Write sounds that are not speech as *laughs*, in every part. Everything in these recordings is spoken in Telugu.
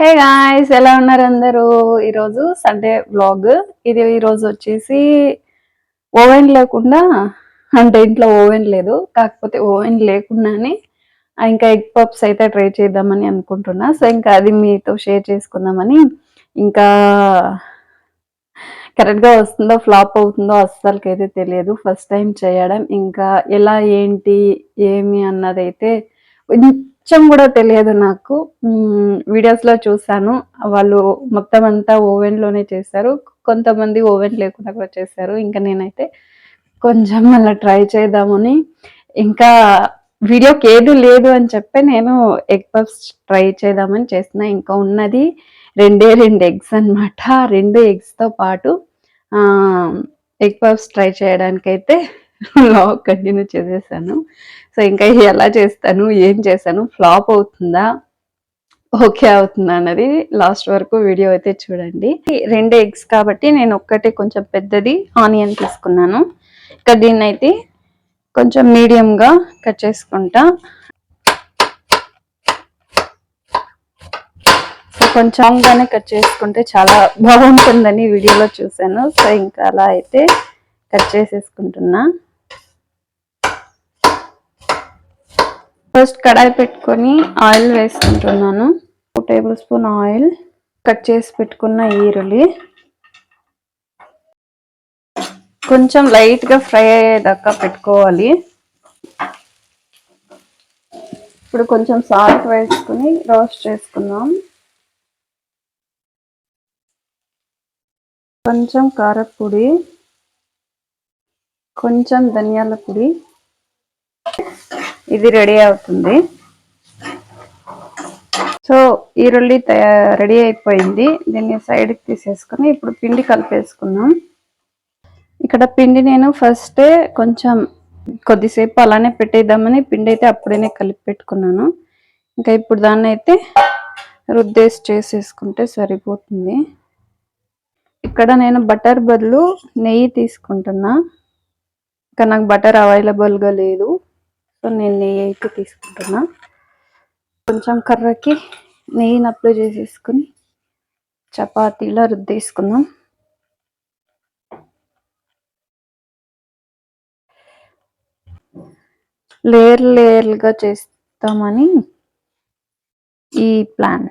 హే గాయస్ ఎలా ఉన్నారు అందరూ? ఈరోజు సండే వ్లాగ్ ఇది ఈరోజు వచ్చేసి ఓవెన్ లేకుండా అంటే ఇంట్లో ఓవెన్ లేదు కాకపోతే ఓవెన్ లేకుండానే ఇంకా ఎగ్ పప్స్ అయితే ట్రై చేద్దామని అనుకుంటున్నా. సో ఇంకా అది మీతో షేర్ చేసుకుందామని ఇంకా కరెక్ట్గా వస్తుందో ఫ్లాప్ అవుతుందో అస్సలకి అయితే తెలియదు. ఫస్ట్ టైం చేయడం ఇంకా ఎలా ఏంటి ఏమి అన్నదైతే కొంచెం కూడా తెలియదు నాకు. వీడియోస్లో చూశాను. వాళ్ళు మొత్తం అంతా ఓవెన్లోనే చేశారు. కొంతమంది ఓవెన్ లేకుండా కూడా చేశారు. ఇంకా నేనైతే కొంచెం అలా ట్రై చేద్దామని. ఇంకా వీడియోకి ఏది లేదు అని చెప్పి నేను ఎగ్ పఫ్స్ ట్రై చేద్దామని చేసిన. ఇంకా ఉన్నది రెండే రెండు ఎగ్స్ అన్నమాట. రెండు ఎగ్స్తో పాటు ఎగ్ పఫ్స్ ట్రై చేయడానికైతే లాగ్ కంటిన్యూ చేసేసాను. సో ఇంకా ఎలా చేస్తాను ఏం చేస్తాను ఫ్లాప్ అవుతుందా ఓకే అవుతుందా అన్నది లాస్ట్ వరకు వీడియో అయితే చూడండి. రెండు ఎగ్స్ కాబట్టి నేను ఒక్కటే కొంచెం పెద్దది ఆనియన్ తీసుకున్నాను. ఇంకా దీన్ని అయితే కొంచెం మీడియంగా కట్ చేసుకుంటా. కొంచెంగానే కట్ చేసుకుంటే చాలా బాగుంటుందని వీడియోలో చూశాను. సో ఇంకా అలా అయితే కట్ చేసేసుకుంటున్నా. ఫస్ట్ కడాయి పెట్టుకొని ఆయిల్ వేసుకుంటున్నాను. Two tablespoon oil cut చేసి పెట్టుకున్న ఈరుల్లి. కొంచెం లైట్గా ఫ్రై అయ్యేదాకా పెట్టుకోవాలి. ఇప్పుడు కొంచెం సాల్ట్ వేసుకుని రోస్ట్ చేసుకుందాం. కొంచెం కారపొడి కొంచెం ధనియాల పొడి ఇది రెడీ అవుతుంది. సో ఈరుల్లి రెడీ అయిపోయింది. దీన్ని సైడ్కి తీసేసుకుని ఇప్పుడు పిండి కలిపేసుకుందాం. ఇక్కడ పిండి నేను ఫస్టే కొంచెం కొద్దిసేపు అలానే పెట్టేద్దామని పిండి అయితే అప్పుడే కలిపి పెట్టుకున్నాను. ఇంకా ఇప్పుడు దాన్ని అయితే రుద్దేసి చేసేసుకుంటే సరిపోతుంది. ఇక్కడ నేను బటర్ బదులు నెయ్యి తీసుకుంటున్నా. ఇంకా నాకు బటర్ అవైలబుల్గా లేదు. సో నేను నెయ్యి అయితే తీసుకుంటున్నా. కొంచెం కర్రకి నెయ్యిని అప్లై చేసేసుకుని చపాతీలా రుద్దేసుకుందాం. లేయర్ లేయర్లుగా చేస్తామని ఈ ప్లాన్.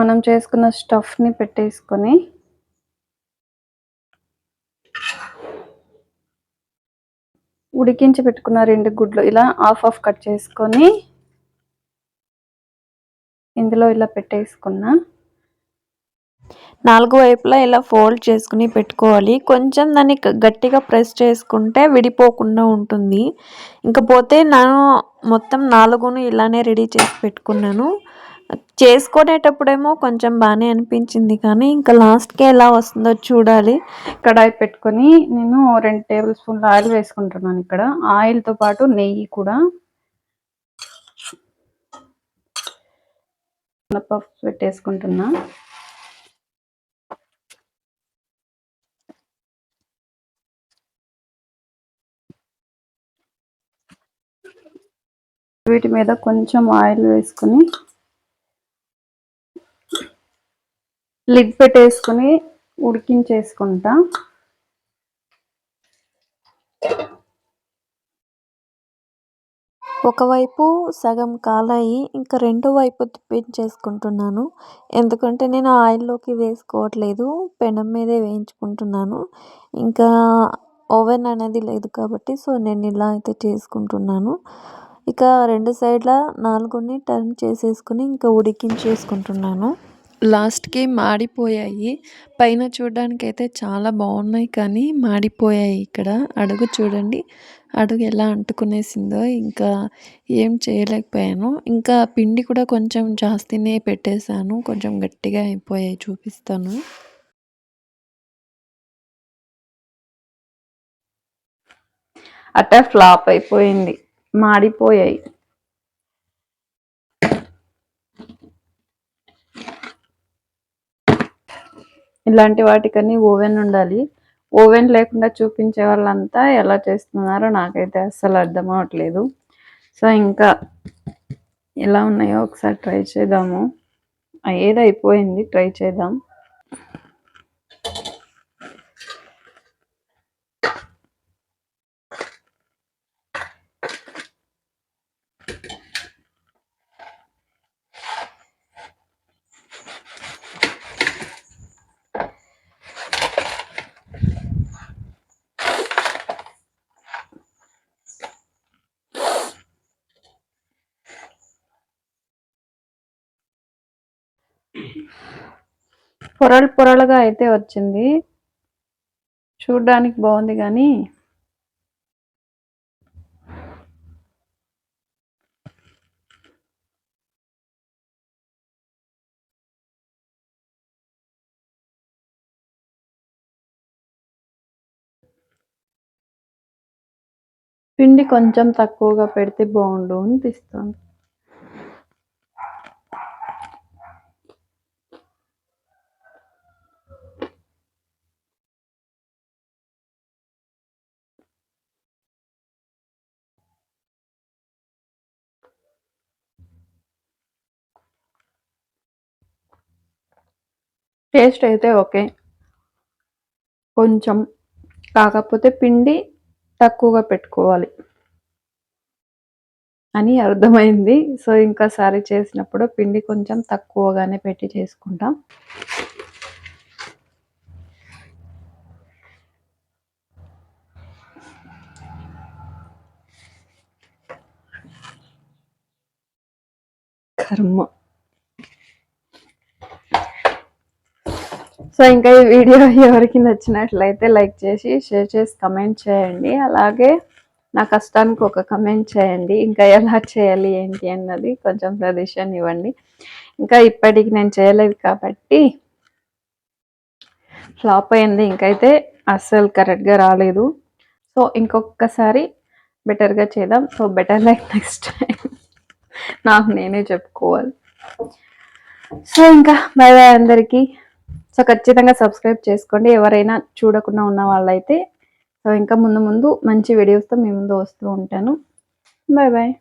మనం చేసుకున్న స్టఫ్ని పెట్టేసుకొని ఉడికించి పెట్టుకున్న రెండు గుడ్లు ఇలా హాఫ్ హాఫ్ కట్ చేసుకొని ఇందులో ఇలా పెట్టేసుకున్నా. నాలుగు వైపులా ఇలా ఫోల్డ్ చేసుకుని పెట్టుకోవాలి. కొంచెం దాన్ని గట్టిగా ప్రెస్ చేసుకుంటే విడిపోకుండా ఉంటుంది. ఇంకపోతే నేను మొత్తం నాలుగును ఇలానే రెడీ చేసి పెట్టుకున్నాను. చేసుకునేటప్పుడేమో కొంచెం బాగానే అనిపించింది కానీ ఇంకా లాస్ట్కి ఎలా వస్తుందో చూడాలి. కడాయి పెట్టుకొని నేను రెండు టేబుల్ స్పూన్ల ఆయిల్ వేసుకుంటున్నాను ఇక్కడ. ఆయిల్తో పాటు నెయ్యి కూడా. పఫ్స్ పెట్టేసుకుంటున్నా. వీటి మీద కొంచెం ఆయిల్ వేసుకుని లిడ్ పెట్టేసుకుని ఉడికించేసుకుంటా. ఒకవైపు సగం కాలాయి ఇంకా రెండో వైపు తిప్పించేసుకుంటున్నాను ఎందుకంటే నేను ఆయిల్లోకి వేసుకోవట్లేదు పెనం మీదే వేయించుకుంటున్నాను. ఇంకా ఓవెన్ అనేది లేదు కాబట్టి సో నేను ఇలా అయితే చేసుకుంటున్నాను. ఇక రెండు సైడ్ల నాలుగుని టర్న్ చేసేసుకుని ఇంకా ఉడికించేసుకుంటున్నాను. లాస్ట్‌కి మాడిపోయాయి. పైన చూడ్డానికైతే చాలా బాగున్నాయి కానీ మాడిపోయాయి ఇక్కడ. అడుగు చూడండి. అడుగు ఎలా అంటుకునేసిందో ఇంకా ఏం చేయలేకపోయాను. ఇంకా పిండి కూడా కొంచెం జాస్తినే పెట్టేశాను. కొంచెం గట్టిగా అయిపోయాయి చూపిస్తాను. అట్ట ఫ్లాప్ అయిపోయింది. మాడిపోయాయి. ఇలాంటి వాటికన్నీ ఓవెన్ ఉండాలి. ఓవెన్ లేకుండా చూపించే వాళ్ళంతా ఎలా చేస్తున్నారో నాకైతే అస్సలు అర్థం అవ్వట్లేదు. సో, ఇంకా ఎలా ఉన్నాయో ఒకసారి ట్రై చేద్దాము. అయ్యేది అయిపోయింది. ట్రై చేద్దాం. పొరలు పొరలుగా అయితే వచ్చింది. చూడ్డానికి బాగుంది కానీ పిండి కొంచెం తక్కువగా పెడితే బాగుండు అని అనిపిస్తోంది. టేస్ట్ అయితే ఓకే. కొంచెం కాకపోతే పిండి తక్కువగా పెట్టుకోవాలి. అని అర్థమైంది. సో, ఇంకోసారి చేసినప్పుడు పిండి కొంచెం తక్కువగానే పెట్టి చేసుకుంటాం కర్మ. సో, ఇంకా ఈ వీడియో *laughs* ఎవరికి నచ్చినట్లయితే లైక్ చేసి, షేర్ చేసి, కమెంట్ చేయండి. అలాగే నా కష్టానికి ఒక కమెంట్ చేయండి. ఇంకా ఎలా చేయాలి ఏంటి అన్నది కొంచెం సజెషన్ ఇవ్వండి. ఇంకా ఇప్పటికి నేను చేయలేదు కాబట్టి ఫ్లాప్ అయింది. ఇంకైతే అస్సలు కరెక్ట్‌గా రాలేదు. సో, ఇంకొకసారి బెటర్‌గా చేద్దాం. So, better like next time *laughs* నాకు నేనే చెప్పుకోవాలి. సో, ఇంకా బాయ్ బాయ్ అందరికీ. సో, ఖచ్చితంగా సబ్స్క్రైబ్ చేసుకోండి. ఎవరైనా చూడకుండా ఉన్న వాళ్ళైతే. సో, ఇంకా ముందు ముందు మంచి వీడియోస్‌తో మీ ముందు వస్తూ ఉంటాను. Bye bye